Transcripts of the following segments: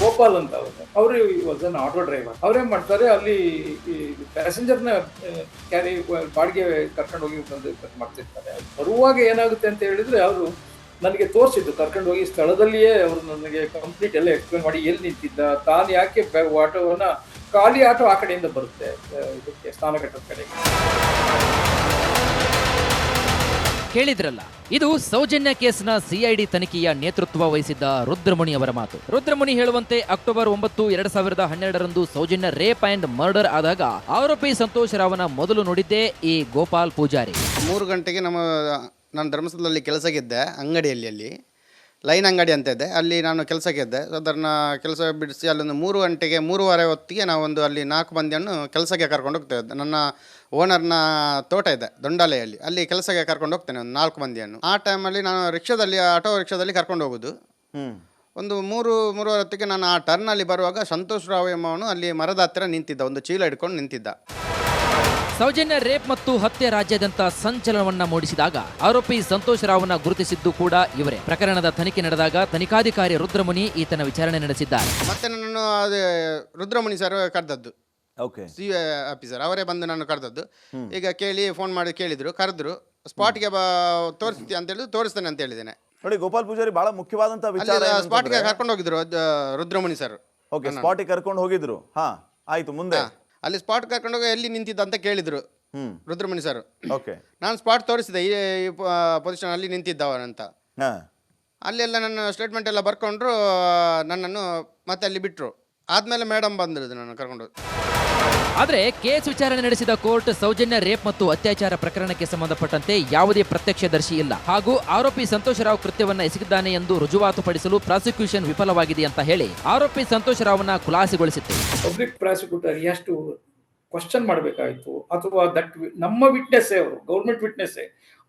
ಗೋಪಾಲ್ ಅಂತ ಅವರು. ಅವರು ವಾಸ್ ಅನ್ ಆಟೋ ಡ್ರೈವರ್ ಅವ್ರೇನ್ ಮಾಡ್ತಾರೆ, ಅಲ್ಲಿ ಪ್ಯಾಸೆಂಜರ್ನ ಕ್ಯಾರಿ ಬಾಡಿಗೆ ಕರ್ಕೊಂಡು ಹೋಗಿ ಮಾಡ್ತಿರ್ತಾರೆ. ಬರುವಾಗ ಏನಾಗುತ್ತೆ ಅಂತ ಹೇಳಿದ್ರೆ, ಅವರು ನನಗೆ ತೋರಿಸಿದ್ದು, ಕರ್ಕೊಂಡು ಹೋಗಿ ಸ್ಥಳದಲ್ಲಿಯೇ ಅವರು ನನಗೆ ಕಂಪ್ಲೀಟ್ ಎಲ್ಲ ಎಕ್ಸ್ಪ್ಲೇನ್ ಮಾಡಿ ಎಲ್ಲಿ ನಿಂತಿದ್ದ, ತಾನು ಯಾಕೆ ಆಟೋವನ್ನ ಖಾಲಿ ಆಟೋ ಆ ಕಡೆಯಿಂದ ಬರುತ್ತೆ ಇದಕ್ಕೆ ಸ್ನಾನಘಟ್ಟದ ಕಡೆಗೆ. ಕೇಳಿದ್ರಲ್ಲ? ಇದು ಸೌಜನ್ಯ ಕೇಸ್ನ ಸಿಐಡಿ ತನಿಖೆಯ ನೇತೃತ್ವ ವಹಿಸಿದ್ದ ರುದ್ರಮುನಿ ಅವರ ಮಾತು. ರುದ್ರಮುನಿ ಹೇಳುವಂತೆ ಅಕ್ಟೋಬರ್ ಒಂಬತ್ತು, ಎರಡ್ ಸಾವಿರದ ಹನ್ನೆರಡರಂದು ಸೌಜನ್ಯ ರೇಪ್ ಅಂಡ್ ಮರ್ಡರ್ ಆದಾಗ ಆರೋಪಿ ಸಂತೋಷ್ ರಾವ್ನ ಮೊದಲು ನೋಡಿದ್ದೇ ಈ ಗೋಪಾಲ್ ಪೂಜಾರಿ. ಮೂರು ಗಂಟೆಗೆ ನಮ್ಮ, ನಾನು ಧರ್ಮಸ್ಥಳದಲ್ಲಿ ಕೆಲಸಗಿದ್ದೆ ಅಂಗಡಿಯಲ್ಲಿ ಅಲ್ಲಿ. ಲೈನ್ ಅಂಗಡಿ ಅಂತ ಇದೆ. ಅಲ್ಲಿ ನಾನು ಕೆಲಸಕ್ಕೆ ಇದ್ದೆ. ಸಾಧಾರಣ ಕೆಲಸ ಬಿಡಿಸಿ ಅಲ್ಲೊಂದು ಮೂರು ಗಂಟೆಗೆ ಮೂರುವರೆ ಹೊತ್ತಿಗೆ ನಾವೊಂದು ಅಲ್ಲಿ ನಾಲ್ಕು ಮಂದಿಯನ್ನು ಕೆಲಸಕ್ಕೆ ಕರ್ಕೊಂಡು ಹೋಗ್ತೇವೆ ನನ್ನ ಓನರ್ನ ತೋಟ ಇದೆ ದೊಂಡಾಲೆಯಲ್ಲಿ. ಅಲ್ಲಿ ಕೆಲಸಕ್ಕೆ ಕರ್ಕೊಂಡು ಹೋಗ್ತೇನೆ ಒಂದು ನಾಲ್ಕು ಮಂದಿಯನ್ನು. ಆ ಟೈಮಲ್ಲಿ ನಾನು ರಿಕ್ಷಾದಲ್ಲಿ ಆಟೋ ರಿಕ್ಷಾದಲ್ಲಿ ಕರ್ಕೊಂಡು ಹೋಗೋದು. ಒಂದು ಮೂರು ಮೂರುವರೆ ಹೊತ್ತಿಗೆ ನಾನು ಆ ಟರ್ನಲ್ಲಿ ಬರುವಾಗ ಸಂತೋಷ್ ರಾವ್ ಎಂಬವನು ಅಲ್ಲಿ ಮರದ ಹತ್ತಿರ ನಿಂತಿದ್ದ ಒಂದು ಚೀಲ ಹಿಡ್ಕೊಂಡು ನಿಂತಿದ್ದ. ಸೌಜನ್ಯ ರೇಪ್ ಮತ್ತು ಹತ್ಯೆ ರಾಜ್ಯಾದ್ಯಂತ ಸಂಚಲನವನ್ನ ಮೂಡಿಸಿದಾಗ ಆರೋಪಿ ಸಂತೋಷ್ ರಾವ್ನ ಗುರುತಿಸಿದ್ದು ಕೂಡ ಇವರೇ. ಪ್ರಕರಣದ ತನಿಖೆ ನಡೆದಾಗ ತನಿಖಾಧಿಕಾರಿ ರುದ್ರಮುನಿ ಈತನ ವಿಚಾರಣೆ ನಡೆಸಿದ್ದಾರೆ. ಮತ್ತೆ ನನ್ನನ್ನು ಅದೇ ರುದ್ರಮುನಿ ಸರ್ ಕರೆದದ್ದು. ಓಕೆ ಸಿ ಆಫೀಸರ್ ಅವರೇ ಬಂದು ನಾನು ಕರೆದದ್ದು. ಈಗ ಕೇಳಿ ಫೋನ್ ಮಾಡಿ ಕೇಳಿದ್ರು ಕರೆದ್ರು. ಸ್ಪಾಟ್ಗೆ ಬಾ ತೋರಿಸ್ತೀಯ ಅಂತ ಹೇಳಿದ್ರು ತೋರಿಸ್ತೇನೆ ಅಂತ ಹೇಳಿದ್ದೇನೆ. ನೋಡಿ ಗೋಪಾಲ್ ಪೂಜಾರಿ ಬಹಳ ಮುಖ್ಯವಾದಂತ ವಿಚಾರ ಅಲ್ಲಿ ಸ್ಪಾಟ್ಗೆ ಕರ್ಕೊಂಡು ಹೋಗಿದ್ರು ಅದ್, ರುದ್ರಮುನಿ ಸರ್ ಓಕೆ ಸ್ಪಾಟಿಗೆ ಕರ್ಕೊಂಡು ಹೋಗಿದ್ರು. ಹಾ ಆಯ್ತು ಮುಂದೆ. ಅಲ್ಲಿ ಸ್ಪಾಟ್ ಕರ್ಕೊಂಡು ಹೋಗಿ ಎಲ್ಲಿ ನಿಂತಿದ್ದ ಅಂತ ಕೇಳಿದ್ರು. ರುದ್ರಮಣಿ ಸರ್. ಓಕೆ. ನಾನು ಸ್ಪಾಟ್ ತೋರಿಸಿದೆ ಈ ಪೊಸಿಷನ್ ಅಲ್ಲಿ ನಿಂತಿದ್ದವನಂತ ಅಲ್ಲಿ ಅಲ್ಲೆಲ್ಲ ನನ್ನ ಸ್ಟೇಟ್ಮೆಂಟ್ ಎಲ್ಲ ಬರ್ಕೊಂಡ್ರು ನನ್ನನ್ನು ಮತ್ತೆ ಅಲ್ಲಿ ಬಿಟ್ಟರು ಆದ್ಮೇಲೆ ಮೇಡಮ್ ಬಂದಿರೋದು ನನ್ನ ಕರ್ಕೊಂಡು ಆದರೆ ಕೇಸ್ ವಿಚಾರಣೆ ನಡೆಸಿದ ಕೋರ್ಟ್ ಸೌಜನ್ಯ ರೇಪ್ ಮತ್ತು ಅತ್ಯಾಚಾರ ಪ್ರಕರಣಕ್ಕೆ ಸಂಬಂಧಪಟ್ಟಂತೆ ಯಾವುದೇ ಪ್ರತ್ಯಕ್ಷದರ್ಶಿ ಇಲ್ಲ. ಹಾಗೂ ಆರೋಪಿ ಸಂತೋಷ್ ರಾವ್ ಕೃತ್ಯವನ್ನ ಎಸಗಿದ್ದಾನೆ ಎಂದು ರುಜುವಾತುಪಡಿಸಲು ಪ್ರಾಸಿಕ್ಯೂಷನ್ ವಿಫಲವಾಗಿದೆ ಅಂತ ಹೇಳಿ ಆರೋಪಿ ಸಂತೋಷ್ ರಾವ್ನ ಖುಲಾಸೆಗೊಳಿಸಿತ್ತು. ಪಬ್ಲಿಕ್ ಪ್ರಾಸಿಕ್ಯೂಟರ್ ಎಷ್ಟು ಕ್ವಶನ್ ಮಾಡಬೇಕಾಯಿತು ಅಥವಾ ದಟ್ ನಮ್ಮ ವಿಟ್ನೆಸ್ ಅವರು, ಗೌರ್ಮೆಂಟ್ ವಿಟ್ನೆಸ್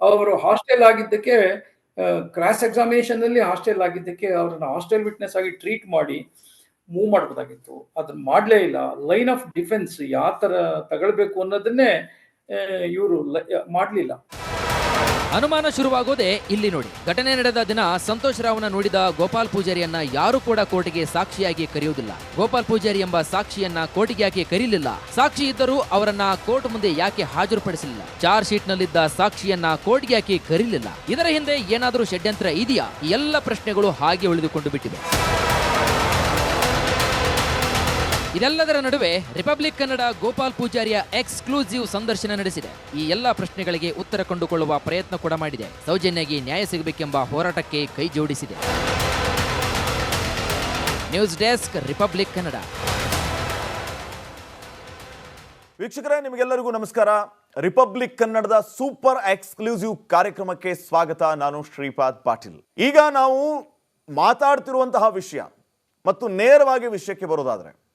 ಅವರು ಹಾಸ್ಟೆಲ್ ಆಗಿದ್ದಕ್ಕೆ ಕ್ರಾಸ್ ಎಕ್ಸಾಮಿನೇಷನ್ ಅಲ್ಲಿ ಹಾಸ್ಟೆಲ್ ಆಗಿದ್ದಕ್ಕೆ ಅವರನ್ನ ಹಾಸ್ಟೆಲ್ ವಿಟ್ನೆಸ್ ಆಗಿ ಟ್ರೀಟ್ ಮಾಡಿ ಮೂವ್ ಮಾಡ್ಬೋದಾಗಿತ್ತು ಅದನ್ನ ಮಾಡಲೇ ಇಲ್ಲ. ಲೈನ್ ಆಫ್ ಡಿಫೆನ್ಸ್ ಯಾವ ತರ ತಗೊಳ್ಬೇಕು ಅನ್ನೋದನ್ನೇ ಇವರು ಮಾಡಲಿಲ್ಲ. ಅನುಮಾನ ಶುರುವಾಗೋದೇ ಇಲ್ಲಿ ನೋಡಿ. ಘಟನೆ ನಡೆದ ದಿನ ಸಂತೋಷ್ ರಾವ್ನ ನೋಡಿದ ಗೋಪಾಲ್ ಪೂಜಾರಿಯನ್ನ ಯಾರು ಕೂಡ ಕೋರ್ಟ್ಗೆ ಸಾಕ್ಷಿಯಾಗಿ ಕರೆಯುವುದಿಲ್ಲ. ಗೋಪಾಲ್ ಪೂಜಾರಿ ಎಂಬ ಸಾಕ್ಷಿಯನ್ನ ಕೋರ್ಟ್ಗೆ ಯಾಕೆ ಕರೀಲಿಲ್ಲ? ಸಾಕ್ಷಿ ಇದ್ದರೂ ಅವರನ್ನ ಕೋರ್ಟ್ ಮುಂದೆ ಯಾಕೆ ಹಾಜರುಪಡಿಸಲಿಲ್ಲ? ಚಾರ್ಜ್ ಶೀಟ್ ನಲ್ಲಿದ್ದ ಸಾಕ್ಷಿಯನ್ನ ಕೋರ್ಟ್ಗೆ ಯಾಕೆ ಕರೀಲಿಲ್ಲ? ಇದರ ಹಿಂದೆ ಏನಾದರೂ ಷಡ್ಯಂತ್ರ ಇದೆಯಾ? ಎಲ್ಲ ಪ್ರಶ್ನೆಗಳು ಹಾಗೆ ಉಳಿದುಕೊಂಡು ಬಿಟ್ಟಿವೆ. ಇದೆಲ್ಲದರ ನಡುವೆ ರಿಪಬ್ಲಿಕ್ ಕನ್ನಡ ಗೋಪಾಲ್ ಪೂಜಾರಿಯ ಎಕ್ಸ್ಕ್ಲೂಸಿವ್ ಸಂದರ್ಶನ ನಡೆಸಿದೆ. ಈ ಎಲ್ಲ ಪ್ರಶ್ನೆಗಳಿಗೆ ಉತ್ತರ ಕಂಡುಕೊಳ್ಳುವ ಪ್ರಯತ್ನ ಕೂಡ ಮಾಡಿದೆ. ಸೌಜನ್ಯಗೆ ನ್ಯಾಯ ಸಿಗಬೇಕೆಂಬ ಹೋರಾಟಕ್ಕೆ ಕೈ ಜೋಡಿಸಿದೆ. News desk, republic Kannada. ವೀಕ್ಷಕರೇ, ನಿಮಗೆಲ್ಲರಿಗೂ ನಮಸ್ಕಾರ. ರಿಪಬ್ಲಿಕ್ ಕನ್ನಡದ ಸೂಪರ್ ಎಕ್ಸ್ಕ್ಲೂಸಿವ್ ಕಾರ್ಯಕ್ರಮಕ್ಕೆ ಸ್ವಾಗತ. ನಾನು ಶ್ರೀಪಾದ್ ಪಾಟೀಲ್. ಈಗ ನಾವು ಮಾತಾಡ್ತಿರುವಂತಹ ವಿಷಯ ಮತ್ತು ನೇರವಾಗಿ ವಿಷಯಕ್ಕೆ ಬರೋದಾದ್ರೆ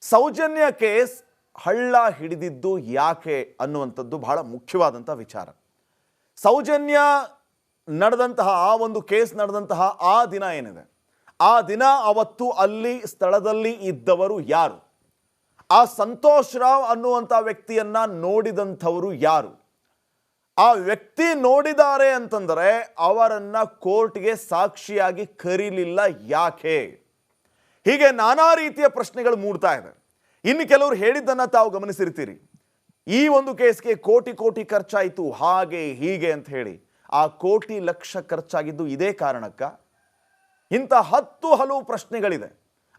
ಸೌಜನ್ಯ ಕೇಸ್ ಹಳ್ಳ ಹಿಡಿದಿದ್ದು ಯಾಕೆ ಅನ್ನುವಂಥದ್ದು ಬಹಳ ಮುಖ್ಯವಾದಂಥ ವಿಚಾರ. ಸೌಜನ್ಯ ನಡೆದಂತಹ, ಆ ಒಂದು ಕೇಸ್ ನಡೆದಂತಹ ಆ ದಿನ ಏನಿದೆ? ಆ ದಿನ ಅವತ್ತು ಅಲ್ಲಿ ಸ್ಥಳದಲ್ಲಿ ಇದ್ದವರು ಯಾರು? ಆ ಸಂತೋಷ್ ರಾವ್ ಅನ್ನುವಂಥ ವ್ಯಕ್ತಿಯನ್ನ ನೋಡಿದಂಥವರು ಯಾರು? ಆ ವ್ಯಕ್ತಿ ನೋಡಿದ್ದಾರೆ ಅಂತಂದರೆ ಅವರನ್ನು ಕೋರ್ಟ್ಗೆ ಸಾಕ್ಷಿಯಾಗಿ ಕರೀಲಿಲ್ಲ ಯಾಕೆ? ಹೀಗೆ ನಾನಾ ರೀತಿಯ ಪ್ರಶ್ನೆಗಳು ಮೂಡ್ತಾ ಇದೆ. ಇನ್ನು ಕೆಲವರು ಹೇಳಿದ್ದನ್ನು ತಾವು ಗಮನಿಸಿರ್ತೀರಿ. ಈ ಒಂದು ಕೇಸ್ಗೆ ಕೋಟಿ ಕೋಟಿ ಖರ್ಚಾಯಿತು, ಹಾಗೆ ಹೀಗೆ ಅಂತ ಹೇಳಿ. ಆ ಕೋಟಿ ಲಕ್ಷ ಖರ್ಚಾಗಿದ್ದು ಇದೇ ಕಾರಣಕ್ಕ? ಇಂಥ ಹತ್ತು ಹಲವು ಪ್ರಶ್ನೆಗಳಿದೆ.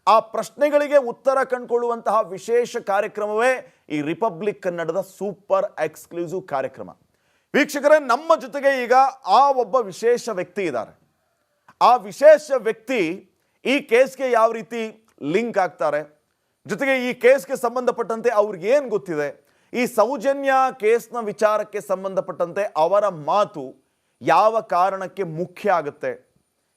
ಆ ಪ್ರಶ್ನೆಗಳಿಗೆ ಉತ್ತರ ಕಂಡುಕೊಳ್ಳುವಂತಹ ವಿಶೇಷ ಕಾರ್ಯಕ್ರಮವೇ ಈ ರಿಪಬ್ಲಿಕ್ ಕನ್ನಡದ ಸೂಪರ್ ಎಕ್ಸ್ಕ್ಲೂಸಿವ್ ಕಾರ್ಯಕ್ರಮ. ವೀಕ್ಷಕರೇ, ನಮ್ಮ ಜೊತೆಗೆ ಈಗ ಆ ಒಬ್ಬ ವಿಶೇಷ ವ್ಯಕ್ತಿ ಇದ್ದಾರೆ. ಆ ವಿಶೇಷ ವ್ಯಕ್ತಿ ಈ ಕೇಸ್ಗೆ ಯಾವ ರೀತಿ ಲಿಂಕ್ ಆಗ್ತಾರೆ? ಜೊತೆಗೆ ಈ ಕೇಸ್ಗೆ ಸಂಬಂಧಪಟ್ಟಂತೆ ಅವ್ರಿಗೆ ಏನು ಗೊತ್ತಿದೆ? ಈ ಸೌಜನ್ಯ ಕೇಸ್ನ ವಿಚಾರಕ್ಕೆ ಸಂಬಂಧಪಟ್ಟಂತೆ ಅವರ ಮಾತು ಯಾವ ಕಾರಣಕ್ಕೆ ಮುಖ್ಯ ಆಗುತ್ತೆ?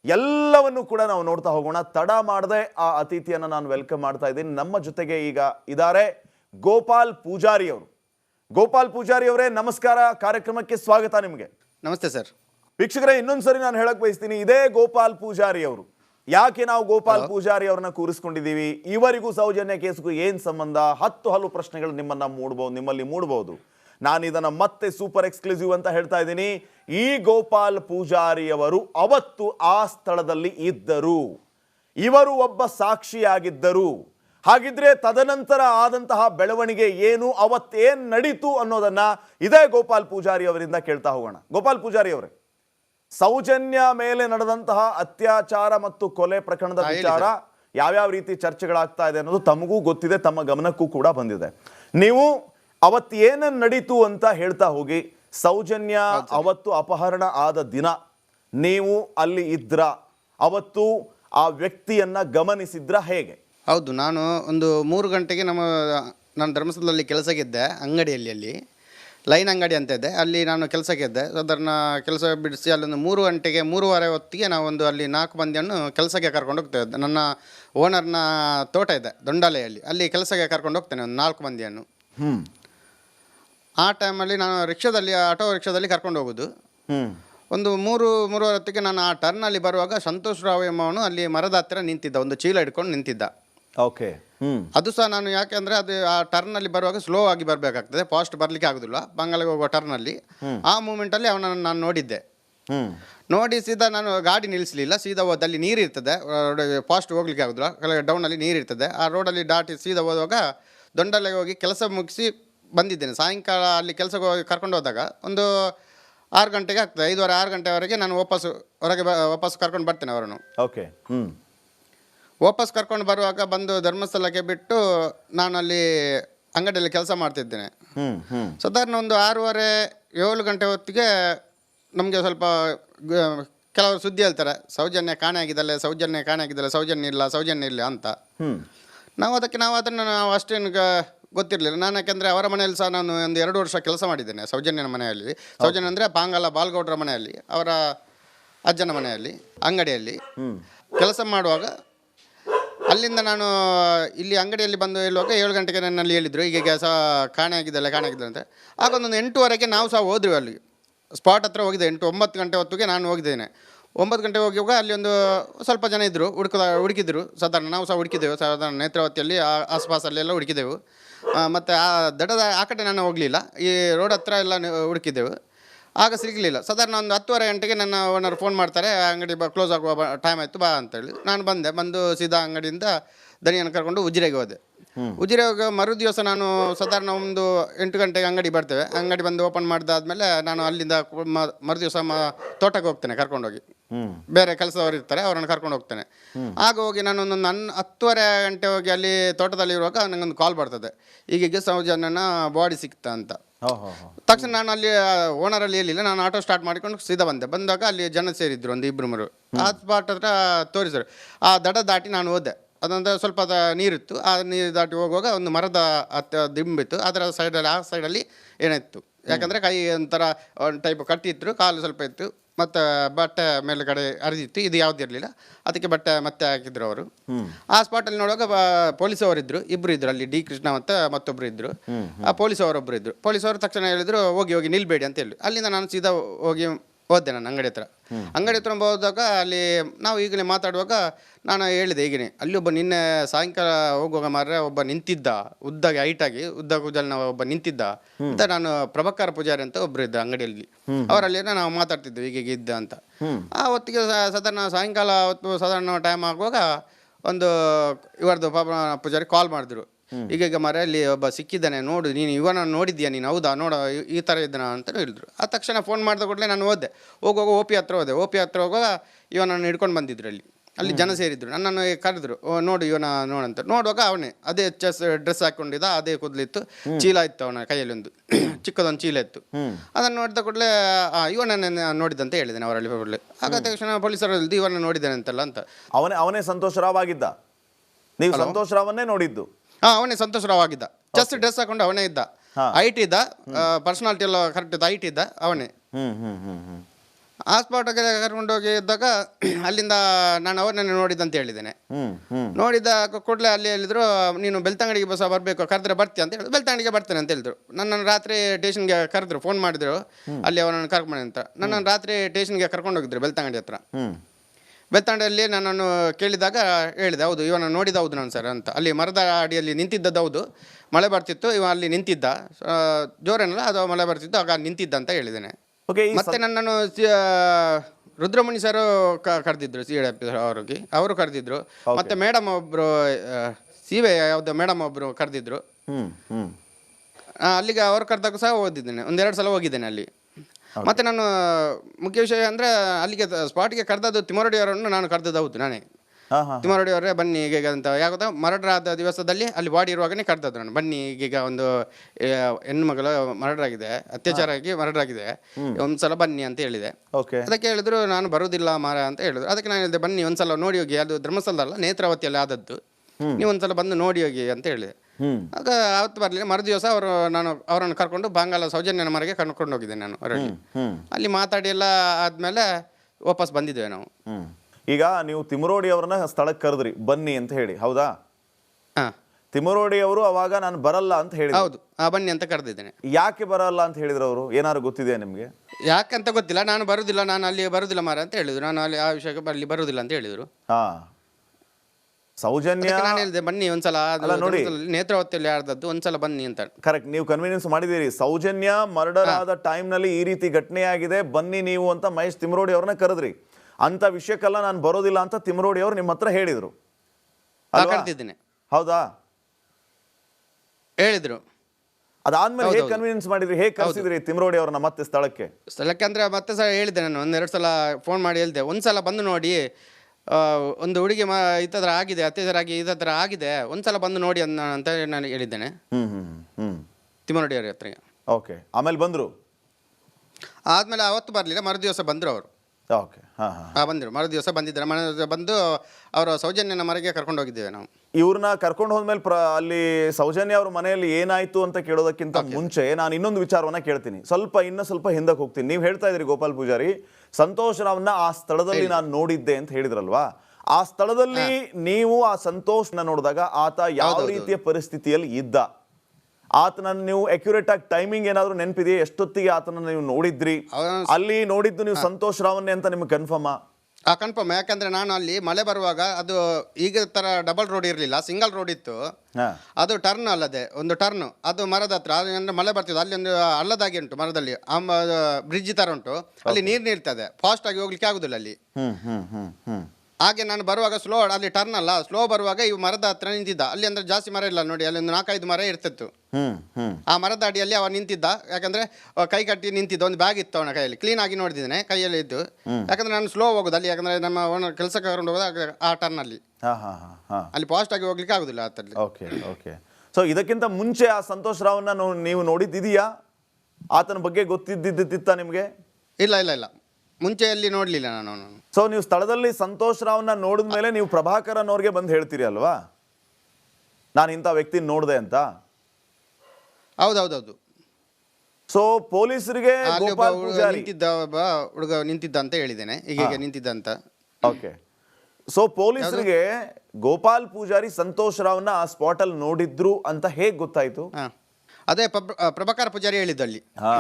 ಎಲ್ಲವನ್ನು ಕೂಡ ನಾವು ನೋಡ್ತಾ ಹೋಗೋಣ. ತಡ ಮಾಡದೆ ಆ ಅತಿಥಿಯನ್ನು ನಾನು ವೆಲ್ಕಮ್ ಮಾಡ್ತಾ ಇದ್ದೀನಿ. ನಮ್ಮ ಜೊತೆಗೆ ಈಗ ಇದ್ದಾರೆ ಗೋಪಾಲ್ ಪೂಜಾರಿ ಅವರು. ಗೋಪಾಲ್ ಪೂಜಾರಿ ಅವರೇ ನಮಸ್ಕಾರ. ಕಾರ್ಯಕ್ರಮಕ್ಕೆ ಸ್ವಾಗತ ನಿಮಗೆ. ನಮಸ್ತೆ ಸರ್. ವೀಕ್ಷಕರೇ ಇನ್ನೊಂದ್ಸರಿ ನಾನು ಹೇಳಕ್ ಬಯಸ್ತೀನಿ ಇದೇ ಗೋಪಾಲ್ ಪೂಜಾರಿ ಅವರು. ಯಾಕೆ ನಾವು ಗೋಪಾಲ್ ಪೂಜಾರಿ ಅವ್ರನ್ನ ಕೂರಿಸ್ಕೊಂಡಿದ್ದೀವಿ? ಇವರಿಗೂ ಸೌಜನ್ಯ ಕೇಸ್ಗೂ ಏನ್ ಸಂಬಂಧ? ಹತ್ತು ಹಲವು ಪ್ರಶ್ನೆಗಳು ನಿಮ್ಮನ್ನ ಮೂಡಬಹುದು ನಿಮ್ಮಲ್ಲಿ ಮೂಡಬಹುದು ನಾನು ಇದನ್ನ ಮತ್ತೆ ಸೂಪರ್ ಎಕ್ಸ್ಕ್ಲೂಸಿವ್ ಅಂತ ಹೇಳ್ತಾ ಇದ್ದೀನಿ. ಈ ಗೋಪಾಲ್ ಪೂಜಾರಿ ಅವರು ಅವತ್ತು ಆ ಸ್ಥಳದಲ್ಲಿ ಇದ್ದರು. ಇವರು ಒಬ್ಬ ಸಾಕ್ಷಿಯಾಗಿದ್ದರು. ಹಾಗಿದ್ರೆ ತದನಂತರ ಆದಂತಹ ಬೆಳವಣಿಗೆ ಏನು? ಅವತ್ತೇನ್ ನಡೀತು ಅನ್ನೋದನ್ನ ಇದೇ ಗೋಪಾಲ್ ಪೂಜಾರಿ ಅವರಿಂದ ಕೇಳ್ತಾ ಹೋಗೋಣ. ಗೋಪಾಲ್ ಪೂಜಾರಿ ಅವರೇ ಸೌಜನ್ಯ ಮೇಲೆ ನಡೆದಂತಹ ಅತ್ಯಾಚಾರ ಮತ್ತು ಕೊಲೆ ಪ್ರಕರಣದ ವಿಚಾರ ಯಾವ್ಯಾವ ರೀತಿ ಚರ್ಚೆಗಳಾಗ್ತಾ ಇದೆ ಅನ್ನೋದು ತಮಗೂ ಗೊತ್ತಿದೆ ತಮ್ಮ ಗಮನಕ್ಕೂ ಕೂಡ ಬಂದಿದೆ. ನೀವು ಅವತ್ತು ಏನೇನು ನಡೀತು ಅಂತ ಹೇಳ್ತಾ ಹೋಗಿ ಸೌಜನ್ಯ ಅವತ್ತು ಅಪಹರಣ ಆದ ದಿನ ನೀವು ಅಲ್ಲಿ ಇದ್ರ ಅವತ್ತು ಆ ವ್ಯಕ್ತಿಯನ್ನ ಗಮನಿಸಿದ್ರ ಹೇಗೆ? ಹೌದು ನಾನು ಒಂದು ಮೂರು ಗಂಟೆಗೆ ನಮ್ಮ ನಾನು ಧರ್ಮಸ್ಥಳದಲ್ಲಿ ಕೆಲಸಕ್ಕಿದ್ದೆ ಅಂಗಡಿಯಲ್ಲಿ ಅಲ್ಲಿ. ಲೈನ್ ಅಂಗಡಿ ಅಂತ ಇದೆ. ಅಲ್ಲಿ ನಾನು ಕೆಲಸಕ್ಕೆ ಇದ್ದೆ. ಅದರನ್ನ ಕೆಲಸ ಬಿಡಿಸಿ ಅಲ್ಲೊಂದು ಮೂರು ಗಂಟೆಗೆ ಮೂರುವರೆ ಹೊತ್ತಿಗೆ ನಾವೊಂದು ಅಲ್ಲಿ ನಾಲ್ಕು ಮಂದಿಯನ್ನು ಕೆಲಸಕ್ಕೆ ಕರ್ಕೊಂಡು ಹೋಗ್ತೇವೆ ನನ್ನ ಓನರ್ನ ತೋಟ ಇದೆ ದೊಂಡಾಲೆಯಲ್ಲಿ. ಅಲ್ಲಿ ಕೆಲಸಕ್ಕೆ ಕರ್ಕೊಂಡು ಹೋಗ್ತೇನೆ ಒಂದು ನಾಲ್ಕು ಮಂದಿಯನ್ನು. ಹ್ಮ್. ಆ ಟೈಮಲ್ಲಿ ನಾನು ರಿಕ್ಷಾದಲ್ಲಿ ಆಟೋ ರಿಕ್ಷಾದಲ್ಲಿ ಕರ್ಕೊಂಡು ಹೋಗೋದು. ಒಂದು ಮೂರು ಮೂರುವರೆ ಹೊತ್ತಿಗೆ ನಾನು ಆ ಟರ್ನಲ್ಲಿ ಬರುವಾಗ ಸಂತೋಷ್ ರಾವ್ ಎಂಬವನು ಅಲ್ಲಿ ಮರದ ಹತ್ತಿರ ನಿಂತಿದ್ದ ಒಂದು ಚೀಲ ಹಿಡ್ಕೊಂಡು ನಿಂತಿದ್ದ. ಓಕೆ ಹ್ಮ್ ಅದು ಸಹ ನಾನು ಯಾಕೆ ಅಂದರೆ ಅದು ಆ ಟರ್ನಲ್ಲಿ ಬರುವಾಗ ಸ್ಲೋ ಆಗಿ ಬರಬೇಕಾಗ್ತದೆ. ಫಾಸ್ಟ್ ಬರಲಿಕ್ಕೆ ಆಗೋದಿಲ್ಲ. ಬಂಗಾಳಿಗೆ ಹೋಗುವ ಟರ್ನಲ್ಲಿ ಆ ಮೂಮೆಂಟಲ್ಲಿ ಅವನನ್ನು ನಾನು ನೋಡಿದ್ದೆ. ಹ್ಮ್ ನೋಡಿ ಸೀದಾ ನಾನು ಗಾಡಿ ನಿಲ್ಲಿಸಲಿಲ್ಲ. ಸೀದಾ ಹೋದಲ್ಲಿ ನೀರು ಇರ್ತದೆ. ಫಾಸ್ಟ್ ಹೋಗ್ಲಿಕ್ಕೆ ಆಗೋದಿಲ್ಲ. ಕೆಳಗೆ ಡೌನಲ್ಲಿ ನೀರು ಇರ್ತದೆ. ಆ ರೋಡಲ್ಲಿ ದಾಟಿ ಸೀದಾ ಹೋದಾಗ ದೊಂಡಲ್ಲಿಗೆ ಹೋಗಿ ಕೆಲಸ ಮುಗಿಸಿ ಬಂದಿದ್ದೇನೆ. ಸಾಯಂಕಾಲ ಅಲ್ಲಿ ಕೆಲಸಕ್ಕೆ ಹೋಗಿ ಕರ್ಕೊಂಡು ಹೋದಾಗ ಒಂದು ಆರು ಗಂಟೆಗೆ ಆಗ್ತದೆ. ಐದುವರೆ ಆರು ಗಂಟೆವರೆಗೆ ನಾನು ವಾಪಸ್ಸು ಹೊರಗೆ ಬ ವಾಪಸ್ ಕರ್ಕೊಂಡು ಬರ್ತೇನೆ ಅವರನ್ನು. ಓಕೆ ಹ್ಮ್ ವಾಪಸ್ ಕರ್ಕೊಂಡು ಬರುವಾಗ ಬಂದು ಧರ್ಮಸ್ಥಳಕ್ಕೆ ಬಿಟ್ಟು ನಾನು ಅಲ್ಲಿ ಅಂಗಡಿಯಲ್ಲಿ ಕೆಲಸ ಮಾಡ್ತಿದ್ದೇನೆ. ಸಾಧಾರಣ ಒಂದು ಆರೂವರೆ ಏಳು ಗಂಟೆ ಹೊತ್ತಿಗೆ ನಮಗೆ ಸ್ವಲ್ಪ ಕೆಲವರು ಸುದ್ದಿ ಹೇಳ್ತಾರೆ ಸೌಜನ್ಯ ಕಾಣೆ ಆಗಿದ್ದಲ್ಲ ಸೌಜನ್ಯ ಕಾಣೆ ಆಗಿದ್ದಲ್ಲ ಸೌಜನ್ಯ ಇಲ್ಲ ಸೌಜನ್ಯ ಇಲ್ಲ ಅಂತ. ನಾವು ಅದಕ್ಕೆ ನಾವು ಅದನ್ನು ನಾವು ಅಷ್ಟೇನು ಗೊತ್ತಿರಲಿಲ್ಲ. ನಾನು ಯಾಕೆಂದರೆ ಅವರ ಮನೆಯಲ್ಲಿ ಸಹ ನಾನು ಒಂದು ಎರಡು ವರ್ಷ ಕೆಲಸ ಮಾಡಿದ್ದೇನೆ ಸೌಜನ್ಯನ ಮನೆಯಲ್ಲಿ. ಸೌಜನ್ಯ ಅಂದರೆ ಪಾಂಗಲ ಬಾಲ್ಗೌಡ್ರ ಮನೆಯಲ್ಲಿ ಅವರ ಅಜ್ಜನ ಮನೆಯಲ್ಲಿ ಅಂಗಡಿಯಲ್ಲಿ. ಕೆಲಸ ಮಾಡುವಾಗ ಅಲ್ಲಿಂದ ನಾನು, ಇಲ್ಲಿ ಅಂಗಡಿಯಲ್ಲಿ ಬಂದು ಹೇಳುವಾಗ ಏಳು ಗಂಟೆಗೆ ನನ್ನಲ್ಲಿ ಹೇಳಿದರು. ಈಗ ಸಹ ಕಾಣೆ ಆಗಿದ್ದಲ್ಲ ಕಾಣೆ ಆಗಿದ್ದಲ್ಲ ಅಂತ. ಆಗ ಒಂದು ಎಂಟೂವರೆಗೆ ನಾವು ಸಹ ಹೋದ್ವಿ ಅಲ್ಲಿ. ಸ್ಪಾಟ್ ಹತ್ರ ಹೋಗಿದೆ ಎಂಟು, ಒಂಬತ್ತು ಗಂಟೆ ಹೊತ್ತಿಗೆ ನಾನು ಹೋಗಿದ್ದೇನೆ. ಒಂಬತ್ತು ಗಂಟೆ ಹೋಗುವಾಗ ಅಲ್ಲಿ ಒಂದು ಸ್ವಲ್ಪ ಜನ ಇದ್ದರು ಹುಡುಕದ, ಹುಡುಕಿದ್ರು. ಸಾಧಾರಣ ನಾವು ಸಹ ಹುಡುಕಿದ್ದೆವು. ಸಾಧಾರಣ ನೇತ್ರಾವತಿಯಲ್ಲಿ, ಆ ಆಸ್ಪಾಸಲ್ಲೆಲ್ಲ ಹುಡುಕಿದ್ದೆವು. ಮತ್ತು ಆ ದಡದ, ಆ ಕಡೆ ನಾನು ಹೋಗಲಿಲ್ಲ. ಈ ರೋಡ್ ಹತ್ರ ಎಲ್ಲ ಹುಡುಕಿದ್ದೆವು. ಆಗ ಸಿಗಲಿಲ್ಲ. ಸಾಧಾರಣ ಒಂದು ಹತ್ತುವರೆ ಗಂಟೆಗೆ ನನ್ನ ಓನರ್ ಫೋನ್ ಮಾಡ್ತಾರೆ ಅಂಗಡಿ ಬ ಕ್ಲೋಸ್ ಆಗುವ ಟೈಮ್ ಆಯಿತು ಬಾ ಅಂತೇಳಿ ನಾನು ಬಂದೆ ಬಂದು ಸೀದಾ ಅಂಗಡಿಯಿಂದ ದನಿಯನ್ನು ಕರ್ಕೊಂಡು ಉಜಿರೆಗೆ ಹೋದೆ. ಉಜಿರೆ ಹೋಗಿ ಮರು ದಿವಸ ನಾನು ಸಾಧಾರಣ ಒಂದು ಎಂಟು ಗಂಟೆಗೆ ಅಂಗಡಿ ಬರ್ತೇವೆ. ಅಂಗಡಿ ಬಂದು ಓಪನ್ ಮಾಡಿದಾದ್ಮೇಲೆ ನಾನು ಅಲ್ಲಿಂದ ಮರು ದಿವಸ ಮ ತೋಟಕ್ಕೆ ಹೋಗ್ತೇನೆ ಕರ್ಕೊಂಡೋಗಿ ಬೇರೆ ಕೆಲಸದವರು ಇರ್ತಾರೆ ಅವರನ್ನು ಕರ್ಕೊಂಡು ಹೋಗ್ತೇನೆ. ಆಗ ಹೋಗಿ ನಾನು ಒಂದು ನನ್ನ ಹತ್ತುವರೆ ಗಂಟೆ ಹೋಗಿ ಅಲ್ಲಿ ತೋಟದಲ್ಲಿ ಇರುವಾಗ ನನಗೊಂದು ಕಾಲ್ ಬರ್ತದೆ ಈಗೀಗ ಸೌಜನ್ಯನ ಬಾಡಿ ಸಿಕ್ತಾ ಅಂತ. ತಕ್ಷಣ ನಾನು ಅಲ್ಲಿ ಓನರಲ್ಲಿ ಹೇಳಿಲ್ಲ. ನಾನು ಆಟೋ ಸ್ಟಾರ್ಟ್ ಮಾಡಿಕೊಂಡು ಸೀದಾ ಬಂದೆ. ಬಂದಾಗ ಅಲ್ಲಿ ಜನ ಸೇರಿದ್ರು ಒಂದು ಇಬ್ಬರು ಮೂರು. ಆ ಸ್ಪಾಟ್ ಹತ್ರ ತೋರಿಸಿದ್ರು ಆ ದಡ ದಾಟಿ ನಾನು ಹೋದೆ. ಅದೊಂದು ಸ್ವಲ್ಪ ನೀರು ನೀರಿತ್ತು. ಆ ನೀರು ದಾಟಿ ಹೋಗುವಾಗ ಒಂದು ಮರದ ಹತ್ತ ದಿಂಬಿತ್ತು. ಅದರ ಸೈಡಲ್ಲಿ ಆ ಸೈಡಲ್ಲಿ ಏನಿತ್ತು. ಯಾಕಂದರೆ ಕೈ ಒಂಥರ ಒಂದು ಟೈಪ್ ಕಟ್ಟಿತ್ತು ಕಾಲು ಸ್ವಲ್ಪ ಇತ್ತು ಮತ್ತೆ ಬಟ್ಟೆ ಮೇಲುಗಡೆ ಹರಿದಿತ್ತು ಇದು ಯಾವ್ದು ಇರಲಿಲ್ಲ. ಅದಕ್ಕೆ ಬಟ್ಟೆ ಮತ್ತೆ ಹಾಕಿದ್ರು ಅವರು. ಆ ಸ್ಪಾಟಲ್ಲಿ ನೋಡುವಾಗ ಪೊಲೀಸ್ ಅವರಿದ್ದರು ಇಬ್ಬರು ಇದ್ರು ಅಲ್ಲಿ ಡಿ ಕೃಷ್ಣ ಅಂತ ಮತ್ತೊಬ್ಬರು ಇದ್ರು. ಆ ಪೊಲೀಸ್ ಅವರೊಬ್ರು ಇದ್ರು. ಪೊಲೀಸ್ ಅವರು ತಕ್ಷಣ ಹೇಳಿದ್ರು ಹೋಗಿ ಹೋಗಿ ನಿಲ್ಬೇಡಿ ಅಂತ ಹೇಳಿ. ಅಲ್ಲಿಂದ ನಾನು ಸೀದಾ ಹೋಗಿ ಹೋದೆ ನಾನು ಅಂಗಡಿ ಹತ್ರ. ಅಂಗಡಿ ಹತ್ರ ಹೋದಾಗ ಅಲ್ಲಿ ನಾವು ಈಗಲೇ ಮಾತಾಡುವಾಗ ನಾನು ಹೇಳಿದೆ ಈಗಲೇ ಅಲ್ಲಿ ಒಬ್ಬ ನಿನ್ನೆ ಸಾಯಂಕಾಲ ಹೋಗುವಾಗ ಮಾರ್ರೆ ಒಬ್ಬ ನಿಂತಿದ್ದ ಉದ್ದಾಗಿ ಆಗಿ ಉದ್ದ ಕೂದಲಿನ ಒಬ್ಬ ನಿಂತಿದ್ದ. ಅಂತ ನಾನು ಪ್ರಭಾಕರ ಪೂಜಾರಿ ಅಂತ ಒಬ್ರು ಇದ್ದ ಅಂಗಡಿಯಲ್ಲಿ. ಅವರಲ್ಲಿ ನಾವು ಮಾತಾಡ್ತಿದ್ವಿ ಈಗ ಇದ್ದ ಅಂತ. ಆ ಹೊತ್ತಿಗೆ ಸಾಧಾರಣ ಸಾಯಂಕಾಲ ಹೊತ್ತು ಸಾಧಾರಣ ಟೈಮ್ ಆಗುವಾಗ ಒಂದು ಇವರದ್ದು ಪಾಪ ಪೂಜಾರಿ ಕಾಲ್ ಮಾಡಿದ್ರು. ಈಗ ಈಗ ಮರ ಅಲ್ಲಿ ಒಬ್ಬ ಸಿಕ್ಕಿದ್ದಾನೆ ನೋಡು ನೀನು ಇವನ ನೋಡಿದ್ಯಾ ನೀನು? ಹೌದಾ? ನೋಡ ಈ- ಥರ ಇದ್ದಾನ ಅಂತ ಹೇಳಿದ್ರು. ಆ ತಕ್ಷಣ ಫೋನ್ ಮಾಡಿದ ಕೂಡಲೇ ನಾನು ಹೋದೆ. ಹೋಗುವಾಗ ಓ ಪಿ ಹತ್ರ ಹೋದೆ. ಓ ಪಿ ಹತ್ರ ಹೋಗುವಾಗ ಇವನನ್ನು ಹಿಡ್ಕೊಂಡು ಬಂದಿದ್ರು ಅಲ್ಲಿ ಅಲ್ಲಿ ಜನ ಸೇರಿದ್ರು. ನನ್ನನ್ನು ಕರೆದ್ರು. ಓ ನೋಡು ಇವನ ನೋಡಂತ ನೋಡುವಾಗ ಅವನೇ ಅದೇ ಚೆಸ್ ಡ್ರೆಸ್ ಹಾಕೊಂಡಿದ್ದ ಅದೇ ಕೂದಲಿತ್ತು. ಚೀಲ ಇತ್ತು ಅವನ ಕೈಯಲ್ಲಿ ಒಂದು ಚಿಕ್ಕದೊಂದು ಚೀಲ ಇತ್ತು. ಅದನ್ನು ನೋಡಿದ ಕೂಡಲೇ ಇವನನ್ನೇ ನೋಡಿದಂತ ಹೇಳಿದ್ದೇನೆ ಅವರಲ್ಲಿ ಕೂಡಲೇ. ಆಗ ತಕ್ಷಣ ಪೊಲೀಸರು ಇವನ ನೋಡಿದ್ದೇನೆ ಅಂತಲ್ಲ ಅಂತ. ಅವನೇ ಅವನೇ ಸಂತೋಷ ರಾವ್ ಆಗಿದ್ದ. ನೀವು ಸಂತೋಷ ರಾವನ್ನೇ ನೋಡಿದ್ದು. ಹಾ ಅವನೇ ಸಂತೋಷ್ ರಾವ್ ಆಗಿದ್ದ ಜಸ್ಟ್ ಡ್ರೆಸ್ ಹಾಕೊಂಡು ಅವನೇ ಇದ್ದ. ಐ ಟಿ ಇದ್ದ ಪರ್ಸನಾಲಿಟಿ ಎಲ್ಲ ಕರೆಕ್ಟ್ ಇದ್ದ ಐಟ್ ಇದ್ದ ಅವನೇ. ಹ್ಮ್ ಹ್ಮ್ ಹ್ಮ್ ಇದ್ದಾಗ ಅಲ್ಲಿಂದ ನಾನು ಅವ್ರನ್ನ ನೋಡಿದ್ದಂತ ಹೇಳಿದ್ದೇನೆ. ಹ್ಮ್ ಹ್ಮ್. ನೋಡಿದ ಕೂಡಲೇ ಅಲ್ಲಿ ಹೇಳಿದ್ರು ನೀನು ಬೆಳ್ತಂಗಡಿಗೆ ಬಸ ಬರಬೇಕು ಕರೆದ್ರೆ ಬರ್ತೀಯ ಅಂತ ಹೇಳಿದ್ರು. ಬೆಳ್ತಂಗಡಿಗೆ ಬರ್ತೇನೆ ಅಂತ ಹೇಳಿದ್ರು. ನನ್ನನ್ನು ರಾತ್ರಿ ಟೇಷನ್ಗೆ ಕರೆದ್ರು ಫೋನ್ ಮಾಡಿದ್ರು. ಅಲ್ಲಿ ಅವನನ್ನು ಕರ್ಕೊಂಡು ಅಂತ. ನನ್ನನ್ನು ರಾತ್ರಿ ಟೇಷನ್ಗೆ ಕರ್ಕೊಂಡು ಹೋಗಿದ್ರು ಬೆಳ್ತಂಗಡಿ ಹತ್ರ. ಹ್ಮ್. ಬೆಳ್ತಂಗಡಿಯಲ್ಲಿ ನನ್ನನ್ನು ಕೇಳಿದಾಗ ಹೇಳಿದೆ ಹೌದು ಇವನ ನೋಡಿದ ಹೌದು ನಾನು ಸರ್ ಅಂತ. ಅಲ್ಲಿ ಮರದ ಅಡಿಯಲ್ಲಿ ನಿಂತಿದ್ದದ್ದು ಹೌದು ಮಳೆ ಬರ್ತಿತ್ತು ಇವ ಅಲ್ಲಿ ನಿಂತಿದ್ದ. ಜೋರೇನಲ್ಲ ಅದು ಮಳೆ ಬರ್ತಿತ್ತು ಆಗ ನಿಂತಿದ್ದ ಅಂತ ಹೇಳಿದ್ದೇನೆ. ಓಕೆ ಮತ್ತೆ ನನ್ನನ್ನು ರುದ್ರಮುನಿ ಸರ್ ಕರೆದಿದ್ರು ಸಿ ಅವ್ರಿಗೆ. ಅವರು ಕರೆದಿದ್ರು. ಮತ್ತೆ ಮೇಡಮ್ ಒಬ್ರು ಸೀವೆ ಯಾವ್ದು ಮೇಡಮ್ ಒಬ್ರು ಕರೆದಿದ್ರು. ಹ್ಮ್ ಹ್ಮ್. ಅಲ್ಲಿಗೆ ಅವ್ರು ಕರೆದಾಗ ಸಹ ಓದಿದ್ದೇನೆ ಒಂದೆರಡು ಸಲ ಹೋಗಿದ್ದೇನೆ ಅಲ್ಲಿ. ಮತ್ತೆ ನಾನು ಮುಖ್ಯ ವಿಷಯ ಅಂದ್ರೆ ಅಲ್ಲಿಗೆ ಸ್ಪಾಟ್ಗೆ ಕರೆದದ್ದು ತಿಮರಡಿ ಅವರನ್ನು ನಾನು ಕರೆದದ್ದು ಹೌದು ನಾನೇ. ತಿಮರಡಿ ಅವರೇ ಬನ್ನಿ ಈಗ ಅಂತ. ಯಾಕಂದ್ರೆ ಮರ್ಡರ್ ಆದ ದಿವಸದಲ್ಲಿ ಅಲ್ಲಿ ಬಾಡಿ ಇರುವಾಗನೇ ಕರೆದದ್ದು ನಾನು. ಬನ್ನಿ ಈಗ ಒಂದು ಹೆಣ್ಣು ಮಗಳು ಮರ್ಡರ್ ಆಗಿದೆ ಅತ್ಯಾಚಾರ ಆಗಿ ಮರ್ಡರ್ ಆಗಿದೆ ಒಂದ್ಸಲ ಬನ್ನಿ ಅಂತ ಹೇಳಿದೆ. ಅದಕ್ಕೆ ಹೇಳಿದ್ರು ನಾನು ಬರುದಿಲ್ಲ ಮಾರ ಅಂತ ಹೇಳಿದ್ರು. ಅದಕ್ಕೆ ನಾನು ಹೇಳಿದೆ ಬನ್ನಿ ಒಂದ್ಸಲ ನೋಡಿ ಹೋಗಿ. ಅದು ಧರ್ಮಸ್ಥಳದಲ್ಲ ನೇತ್ರಾವತಿಯಲ್ಲಿ ಆದದ್ದು. ನೀವು ಒಂದ್ಸಲ ಬಂದು ನೋಡಿ ಹೋಗಿ ಅಂತ ಹೇಳಿದೆ. ಆಗ ಅವತ್ತು ಬರಲಿಲ್ಲ. ಮರು ದಿವಸ ಅವರು ನಾನು ಅವರನ್ನು ಕರ್ಕೊಂಡು ಬಾಂಗಾಲ ಸೌಜನ್ಯನ ಮನೆಗೆ ಕರ್ಕೊಂಡು ಹೋಗಿದ್ದೆ ನಾನು ಹೊರಗೆ ಅಲ್ಲಿ ಮಾತಾಡಿ ಎಲ್ಲ ಆದ್ಮೇಲೆ ವಾಪಸ್ ಬಂದಿದ್ದೇವೆ ನಾವು. ಈಗ ನೀವು ತಿಮರೋಡಿ ಅವ್ರನ್ನ ಸ್ಥಳಕ್ಕೆ ಕರೆದ್ರಿ. ಬನ್ನಿ ಅಂತ ಹೇಳಿ. ಹೌದಾ? ತಿಮರೋಡಿ ಅವರು ಅವಾಗ ನಾನು ಬರಲ್ಲ ಅಂತ ಹೇಳಿ ಹೌದು. ಆ ಬನ್ನಿ ಅಂತ ಕರೆದಿದ್ದೇನೆ. ಯಾಕೆ ಬರಲ್ಲ ಅಂತ ಹೇಳಿದ್ರು ಅವರು? ಏನಾದ್ರು ಗೊತ್ತಿದೆ ಯಾಕೆ ಯಾಕಂತ ಗೊತ್ತಿಲ್ಲ. ನಾನು ಬರುದಿಲ್ಲ. ನಾನು ಅಲ್ಲಿ ಬರುದಿಲ್ಲ ಮಾರ ಅಂತ ಹೇಳಿದ್ರು. ನಾನು ಅಲ್ಲಿ ಆ ವಿಷಯಕ್ಕೆ ಅಲ್ಲಿ ಬರುದಿಲ್ಲ ಅಂತ ಹೇಳಿದ್ರು. ಹಾ. ಸೌಜನ್ಯ ನಾನು ಹೇಳಿದೆ ಬನ್ನಿ ಒಂದ್ಸಲ ಅಲ್ಲ ನೋಡಿ. ನೇತ್ರಾವತಿಯಲ್ಲಿ ಆದದ್ದು ಒಂದ್ಸಲ ಬನ್ನಿ ಅಂತ ಕರೆಕ್ಟ್ ನೀವು ಕನ್ವಿನಿಯನ್ಸ್ ಮಾಡಿದೀರಿ ಸೌಜನ್ಯ ಮರ್ಡರ್ ಆದ ಟೈಮ್ನಲ್ಲಿ ಈ ರೀತಿ ಘಟನೆ ಆಗಿದೆ ಬನ್ನಿ ನೀವು ಅಂತ ಮಹೇಶ್ ತಿಮರೋಡಿ ಅವ್ರನ್ನ ಕರೆದ್ರಿ. ಅಂತ ವಿಷಯಕ್ಕೆಲ್ಲ ನಾನು ಬರೋದಿಲ್ಲ ಅಂತ ತಿಮರೋಡಿ ಅವರು ನಿಮ್ಮ ಹತ್ರ ಹೇಳಿದ್ರು. ಆ, ಅಲ್ವಾ? ಕರೆದಿದ್ದೇನೆ ಹೌದಾ? ಹೇಳಿದ್ರು. ಅದಾದ್ಮೇಲೆ ಹೇಗೆ ಕನ್ವಿನಿಯನ್ಸ್ ಮಾಡಿದ್ರಿ? ಹೇಗೆ ಕರೆಸಿದ್ರಿ ತಿಮರೋಡಿ ಅವ್ರನ್ನ ಮತ್ತೆ ಸ್ಥಳಕ್ಕೆ? ಸ್ಥಳಕ್ಕೆ ಅಂದರೆ ಮತ್ತೆ ಸಲ ಹೇಳಿದೆ ನಾನು ಒಂದೆರಡು ಸಲ ಫೋನ್ ಮಾಡಿ ಹೇಳಿದೆ. ಒಂದ್ಸಲ ಬಂದು ನೋಡಿ ಒಂದು ಹುಡುಗಿ ಮಾ ಈ ಥರ ಆಗಿದೆ ಅತ್ಯಾಚಾರ ಆಗಿ ಈ ಥರ ಆಗಿದೆ ಒಂದ್ಸಲ ಬಂದು ನೋಡಿ ಅನ್ನ ಅಂತ ನಾನು ಹೇಳಿದ್ದೇನೆ. ಹ್ಮ್ ಹ್ಮ್ ಹ್ಮ್ ತಿಮ್ಮನೋಡಿ ಅವ್ರ ಹತ್ರ ಓಕೆ. ಆಮೇಲೆ ಬಂದರು? ಆದಮೇಲೆ ಅವತ್ತು ಬರಲಿಲ್ಲ ಮರು ದಿವಸ ಬಂದರು ಅವರು. ಓಕೆ ಹಾಂ ಹಾ ಆ ಬಂದರು. ಮರು ದಿವಸ ಬಂದಿದ್ದಾರೆ. ಮನೆ ದಿವಸ ಬಂದು ಅವರ ಸೌಜನ್ಯನ ಮನೆಗೆ ಕರ್ಕೊಂಡು ಹೋಗಿದ್ದೇವೆ ನಾವು. ಇವ್ರನ್ನ ಕರ್ಕೊಂಡು ಹೋದ್ಮೇಲೆ ಪ್ರ ಅಲ್ಲಿ ಸೌಜನ್ಯ ಅವ್ರ ಮನೆಯಲ್ಲಿ ಏನಾಯ್ತು ಅಂತ ಕೇಳೋದಕ್ಕಿಂತ ಮುಂಚೆ ನಾನು ಇನ್ನೊಂದು ವಿಚಾರವನ್ನ ಕೇಳ್ತೀನಿ. ಸ್ವಲ್ಪ ಇನ್ನೂ ಸ್ವಲ್ಪ ಹಿಂದಕ್ಕೆ ಹೋಗ್ತೀನಿ. ನೀವು ಹೇಳ್ತಾ ಇದ್ರಿ ಗೋಪಾಲ್ ಪೂಜಾರಿ ಸಂತೋಷ್ ರಾವ್ನ ಆ ಸ್ಥಳದಲ್ಲಿ ನಾನು ನೋಡಿದ್ದೆ ಅಂತ ಹೇಳಿದ್ರಲ್ವಾ? ಆ ಸ್ಥಳದಲ್ಲಿ ನೀವು ಆ ಸಂತೋಷ್ನ ನೋಡಿದಾಗ ಆತ ಯಾವ ರೀತಿಯ ಪರಿಸ್ಥಿತಿಯಲ್ಲಿ ಇದ್ದ? ಆತನನ್ನು ನೀವು ಅಕ್ಯುರೇಟ್ ಆಗಿ ಟೈಮಿಂಗ್ ಏನಾದರೂ ನೆನಪಿದೆಯೇ? ಎಷ್ಟೊತ್ತಿಗೆ ಆತನನ್ನು ನೀವು ನೋಡಿದ್ರಿ? ಅಲ್ಲಿ ನೋಡಿದ್ದು ನೀವು ಸಂತೋಷ್ ರಾವನ್ನೇ ಅಂತ ನಿಮ್ಗೆ ಕನ್ಫರ್ಮ್ ಆ? ಕನ್ಫರ್ಮ್ ಯಾಕಂದ್ರೆ ನಾನು ಅಲ್ಲಿ ಮಳೆ ಬರುವಾಗ ಅದು ಈಗ ತರ ಡಬಲ್ ರೋಡ್ ಇರಲಿಲ್ಲ ಸಿಂಗಲ್ ರೋಡ್ ಇತ್ತು. ಅದು ಟರ್ನ್ ಅಲ್ಲದೆ ಒಂದು ಟರ್ನ್ ಅದು ಮರದ ಹತ್ರ ಅದು ಅಂದ್ರೆ ಮಳೆ ಬರ್ತದೆ ಅಲ್ಲಿ ಒಂದು ಹಳ್ಳದಾಗಿ ಉಂಟು ಮರದಲ್ಲಿ. ಆ ಬ್ರಿಡ್ಜ್ ತರ ಉಂಟು. ಅಲ್ಲಿ ನೀರು ನಿಲ್ತದೆ. ಫಾಸ್ಟ್ ಆಗಿ ಹೋಗ್ಲಿಕ್ಕೆ ಆಗುದಿಲ್ಲ ಅಲ್ಲಿ. ಹ್ಮ್ ಹ್ಮ್ ಹ್ಮ್ ಹ್ಮ್. ಹಾಗೆ ನಾನು ಬರುವಾಗ ಸ್ಲೋ ಅಲ್ಲಿ ಟರ್ನ್ ಅಲ್ಲ ಸ್ಲೋ ಬರುವಾಗ ಇವು ಮರದ ಹತ್ರ ನಿಂತಿದ್ದ. ಅಲ್ಲಿ ಅಂದ್ರೆ ಜಾಸ್ತಿ ಮರ ಇಲ್ಲ ನೋಡಿ ಅಲ್ಲಿ ಒಂದು ನಾಲ್ಕೈದು ಮರ ಇರ್ತಿತ್ತು. ಹ್ಮ್ ಹ್ಮ್. ಆ ಮರದ ಅಡಿಯಲ್ಲಿ ಅವ ನಿಂತಿದ್ದ. ಯಾಕಂದ್ರೆ ಕೈ ಕಟ್ಟಿ ನಿಂತಿದ್ದ ಒಂದು ಬ್ಯಾಗ್ ಇತ್ತು ಅವನ ಕೈಯಲ್ಲಿ. ಕ್ಲೀನ್ ಆಗಿ ನೋಡಿದ್ದೇನೆ ಕೈಯಲ್ಲಿ ಇದ್ದು. ಯಾಕಂದ್ರೆ ನಾನು ಸ್ಲೋ ಹೋಗೋದು ಅಲ್ಲಿ ಯಾಕಂದ್ರೆ ನಮ್ಮ ಅವನ ಕೆಲಸಕ್ಕೆ ಕರ್ಕೊಂಡು ಹೋಗೋದು ಆ ಟರ್ನ್ ಅಲ್ಲಿ. ಹಾ ಹಾ ಹಾ ಹಾ. ಅಲ್ಲಿ ಫಾಸ್ಟ್ ಆಗಿ ಹೋಗ್ಲಿಕ್ಕೆ ಆಗುದಿಲ್ಲ ಆತಲ್ಲಿ ಓಕೆ ಓಕೆ ಸೊ ಇದಕ್ಕಿಂತ ಮುಂಚೆ ಆ ಸಂತೋಷ್ ರಾವ್ನ ನೀವು ನೋಡಿದ್ದಿದೆಯಾ? ಆತನ ಬಗ್ಗೆ ಗೊತ್ತಿದ್ದಿದ್ದಿತ್ತ ನಿಮಗೆ? ಇಲ್ಲ ಇಲ್ಲ ಇಲ್ಲ. ಮುಂಚೆ ಎಲ್ಲಿ ನೋಡ್ಲಿಲ್ಲ ನಾನು ಅವನನ್ನು. ಸೊ ನೀವು ಸ್ಥಳದಲ್ಲಿ ಸಂತೋಷ್ ರಾವ್ನ ನೋಡಿದ ಮೇಲೆ ನೀವು ಪ್ರಭಾಕರನ್ ಅವ್ರಿಗೆ ಬಂದು ಹೇಳ್ತೀರಿ ಅಲ್ವಾ? ನಾನು ಇಂಥ ವ್ಯಕ್ತಿ ನೋಡಿದೆ ಅಂತ. ಹೌದೌದೌದು. ಸೊ ಪೊಲೀಸರಿಗೆ ಅಲ್ಲಿ ಒಬ್ಬ ಗೋಪಾಲ್ ಹುಡುಗ ಪೂಜಾರಿ. ನಿಂತಿದ್ದ ಒಬ್ಬ ಹುಡುಗ ನಿಂತಿದ್ದ ಅಂತ ಹೇಳಿದ್ದೇನೆ. ಈಗ ಈಗ ನಿಂತಿದ್ದ ಅಂತ. ಓಕೆ ಸೊ ಪೊಲೀಸರಿಗೆ ಗೋಪಾಲ್ ಪೂಜಾರಿ ಸಂತೋಷ್ ರಾವ್ನ ಆ ಸ್ಪಾಟ್ ಅಲ್ಲಿ ನೋಡಿದ್ರು ಅಂತ ಹೇಗೆ ಗೊತ್ತಾಯ್ತು? ಹಾ. ಅದೇ ಆ, ಪ್ರಭಾಕರ ಪೂಜಾರಿ ಹೇಳಿದ್ದಲ್ಲಿ. ಹಾ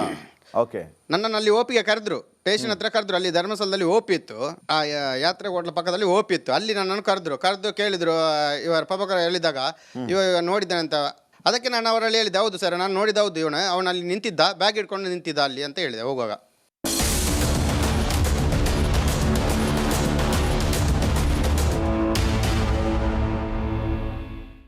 ಓಕೆ. ನನ್ನನ್ನು ಅಲ್ಲಿ ಓಪಿಗೆ ಕರೆದ್ರು ಸ್ಟೇಷನ್ ಹತ್ರ ಕರೆದ್ರು ಅಲ್ಲಿ ಧರ್ಮಸ್ಥಳದಲ್ಲಿ ಓಪಿ ಇತ್ತು. ಆ ಯಾ- ಯಾತ್ರೆ ಹೋಟ್ಲ ಪಕ್ಕದಲ್ಲಿ ಓಪಿ ಇತ್ತು. ಅಲ್ಲಿ ನನ್ನನ್ನು ಕರೆದ್ರು. ಕರೆದು ಕೇಳಿದ್ರು ಆ, ಇವರ ಪ್ರಭಾಕರ ಹೇಳಿದಾಗ ಇವ ನೋಡಿದ್ದಾನೆ ಅಂತ. ಅದಕ್ಕೆ ನಾನು ಅವರಲ್ಲಿ ಹೇಳಿದ್ದೆ ಹೌದು ಸರ್ ನಾನು ನೋಡಿದ ಹೌದು ಇವನ. ಅವನಲ್ಲಿ ನಿಂತಿದ್ದ ಬ್ಯಾಗ್ ಇಟ್ಕೊಂಡು ನಿಂತಿದ್ದ ಅಲ್ಲಿ ಅಂತ ಹೇಳಿದೆ ಹೋಗುವಾಗ.